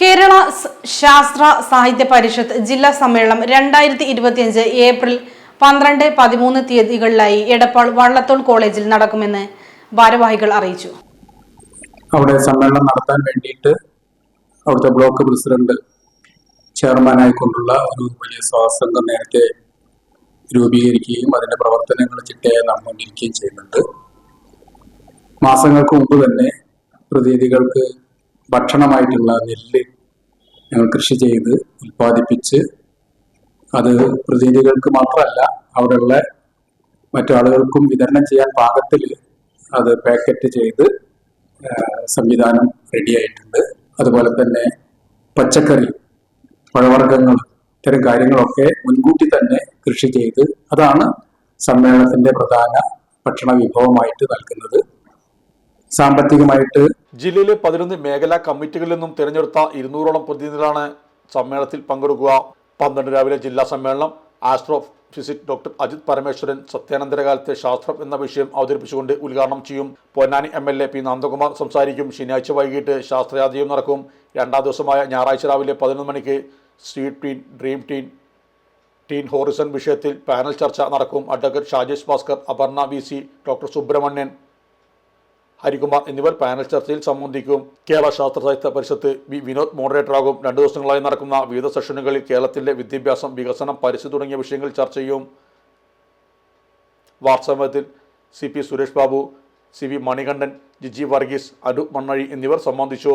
കേരള ശാസ്ത്ര സാഹിത്യ പരിഷത്ത് ജില്ലാ സമ്മേളനം രണ്ടായിരത്തി ഇരുപത്തിയഞ്ച് ഏപ്രിൽ പന്ത്രണ്ട് പതിമൂന്ന് തീയതികളിലായി എടപ്പാൾ വള്ളത്തോൾ കോളേജിൽ നടക്കുമെന്ന് ഭാരവാഹികൾ അറിയിച്ചു. അവിടെ സമ്മേളനം നടത്താൻ വേണ്ടിയിട്ട് അവിടുത്തെ ബ്ലോക്ക് പ്രസിഡന്റ് ചെയർമാനായിക്കൊണ്ടുള്ള ഒരു വലിയ സ്വാസംഘം നേരത്തെ രൂപീകരിക്കുകയും അതിന്റെ പ്രവർത്തനങ്ങൾ ചിട്ടയായി നടന്നുകൊണ്ടിരിക്കുകയും ചെയ്യുന്നുണ്ട്. മാസങ്ങൾക്ക് മുമ്പ് തന്നെ പ്രതിനിധികൾക്ക് ഭക്ഷണമായിട്ടുള്ള നെല്ല് ഞങ്ങൾ കൃഷി ചെയ്ത് ഉൽപ്പാദിപ്പിച്ച് അത് പ്രതിനിധികൾക്ക് മാത്രമല്ല അവിടെയുള്ള മറ്റു ആളുകൾക്കും വിതരണം ചെയ്യാൻ പാകത്തിൽ അത് പാക്കറ്റ് ചെയ്ത് സംവിധാനം റെഡിയായിട്ടുണ്ട് അതുപോലെ തന്നെ പച്ചക്കറി പഴവർഗങ്ങൾ ഇത്തരം കാര്യങ്ങളൊക്കെ മുൻകൂട്ടി തന്നെ കൃഷി ചെയ്ത് അതാണ് സമ്മേളനത്തിന്റെ പ്രധാന ഭക്ഷണ വിഭവമായിട്ട് നൽകുന്നത്. സാമ്പത്തികമായിട്ട് ജില്ലയിലെ പതിനൊന്ന് മേഖലാ കമ്മിറ്റികളിൽ നിന്നും തിരഞ്ഞെടുത്ത ഇരുന്നൂറോളം പ്രതിനിധികളാണ് സമ്മേളനത്തിൽ പങ്കെടുക്കുക. പന്ത്രണ്ട് രാവിലെ ജില്ലാ സമ്മേളനം astrophysics doctor Ajith Parameswaran സത്യാനന്തരകാലത്തെ ശാസ്ത്രം എന്ന വിഷയം അവതരിപ്പിച്ചുകൊണ്ട് ഉദ്ഘാടനം ചെയ്യും. Ponnani M L A P Nandakumar സംസാരിക്കും. ശനിയാഴ്ച വൈകിട്ട് ശാസ്ത്രയാത്രയും നടക്കും. രണ്ടാം ദിവസമായ ഞായറാഴ്ച രാവിലെ പതിനൊന്ന് മണിക്ക് sweet teen dream teen teen horizon വിഷയത്തിൽ പാനൽ ചർച്ച നടക്കും. Advocate Shajesh Bhaskar Aparna V C doctor Subramanian Harikumar എന്നിവർ പാനൽ ചർച്ചയിൽ സംബന്ധിക്കും കേരള ശാസ്ത്ര സാഹിത്യ പരിഷത്ത് വി വിനോദ് മോഡറേറ്ററാകും രണ്ടു ദിവസങ്ങളായി നടക്കുന്ന വിവിധ സെഷനുകളിൽ കേരളത്തിന്റെ വിദ്യാഭ്യാസം വികസനം പരിസ്ഥിതി തുടങ്ങിയ വിഷയങ്ങൾ ചർച്ച ചെയ്യും. വാർത്താമത്തിൽ C P Suresh Babu C V Manikandan Jiji Varghese Anoop Mannazhi എന്നിവർ സംബന്ധിച്ചു.